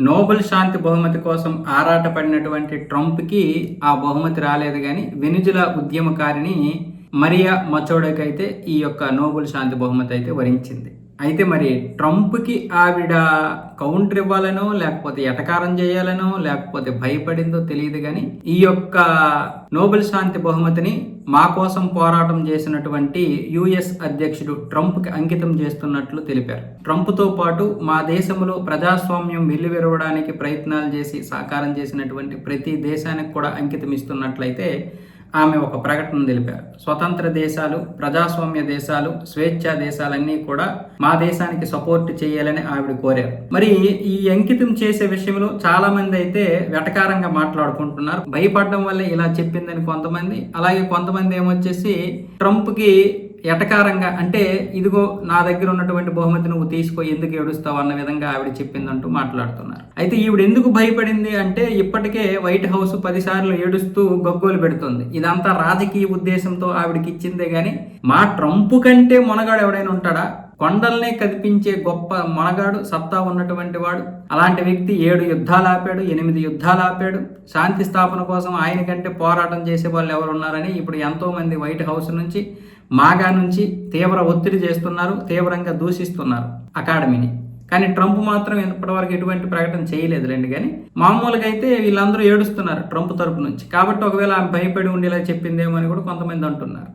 Nobel శాంతి బహుమతి కోసం ఆరాటపడినటువంటి ట్రంప్కి ఆ బహుమతి రాలేదు కానీ వెనుజులా ఉద్యమకారిని మరియా మచోడోకైతే ఈ యొక్క నోబెల్ శాంతి బహుమతి అయితే వరించింది. అయితే మరి ట్రంప్కి ఆవిడ కౌంటర్ ఇవ్వాలనో లేకపోతే ఎటకారం చేయాలనో లేకపోతే భయపడిందో తెలియదు కానీ ఈ యొక్క నోబెల్ శాంతి బహుమతిని మా కోసం పోరాటం చేసినటువంటి యుఎస్ అధ్యక్షుడు ట్రంప్కి అంకితం చేస్తున్నట్లు తెలిపారు. ట్రంప్తో పాటు మా దేశంలో ప్రజాస్వామ్యం వెల్లువెరవడానికి ప్రయత్నాలు చేసి సహకారం చేసినటువంటి ప్రతి దేశానికి కూడా అంకితం ఇస్తున్నట్లయితే ఆమె ఒక ప్రకటన తెలిపారు. స్వతంత్ర దేశాలు ప్రజాస్వామ్య దేశాలు స్వేచ్ఛా దేశాలన్నీ కూడా మా దేశానికి సపోర్ట్ చేయాలని ఆవిడ కోరారు. మరి ఈ అంకితం చేసే విషయంలో చాలా మంది అయితే వెటకారంగా మాట్లాడుకుంటున్నారు. భయపడడం వల్లే ఇలా చెప్పిందని కొంతమంది అలాగే కొంతమంది ఏమొచ్చేసి ట్రంప్కి ఎటకారంగా అంటే ఇదిగో నా దగ్గర ఉన్నటువంటి బహుమతి నువ్వు తీసుకో ఎందుకు ఏడుస్తావు అన్న విధంగా ఆవిడ చెప్పిందంటూ మాట్లాడుతున్నారు. అయితే ఈవిడ ఎందుకు భయపడింది అంటే ఇప్పటికే వైట్ హౌస్ పదిసార్లు ఏడుస్తూ గగ్గోలు పెడుతుంది. ఇదంతా రాజకీయ ఉద్దేశంతో ఆవిడకి ఇచ్చిందే గాని మా ట్రంప్ కంటే మొనగాడు ఎవడైనా ఉంటాడా? కొండల్నే కదిపించే గొప్ప మొనగాడు సత్తా ఉన్నటువంటి వాడు. అలాంటి వ్యక్తి ఏడు యుద్ధాలు ఆపాడు ఎనిమిది యుద్ధాలు ఆపాడు. శాంతి స్థాపన కోసం ఆయన కంటే పోరాటం చేసే వాళ్ళు ఎవరు ఉన్నారని ఇప్పుడు ఎంతోమంది వైట్ హౌస్ నుంచి మాగా నుంచి తీవ్ర ఒత్తిడి చేస్తున్నారు తీవ్రంగా దూషిస్తున్నారు అకాడమీని. కానీ ట్రంప్ మాత్రం ఇప్పటివరకు ఎటువంటి ప్రకటన చేయలేదు రండి కానీ మామూలుగా అయితే వీళ్ళందరూ ఏడుస్తున్నారు ట్రంప్ తరపు నుంచి. కాబట్టి ఒకవేళ ఆమె భయపడి ఉండేలా చెప్పిందేమో అని కూడా కొంతమంది అంటున్నారు.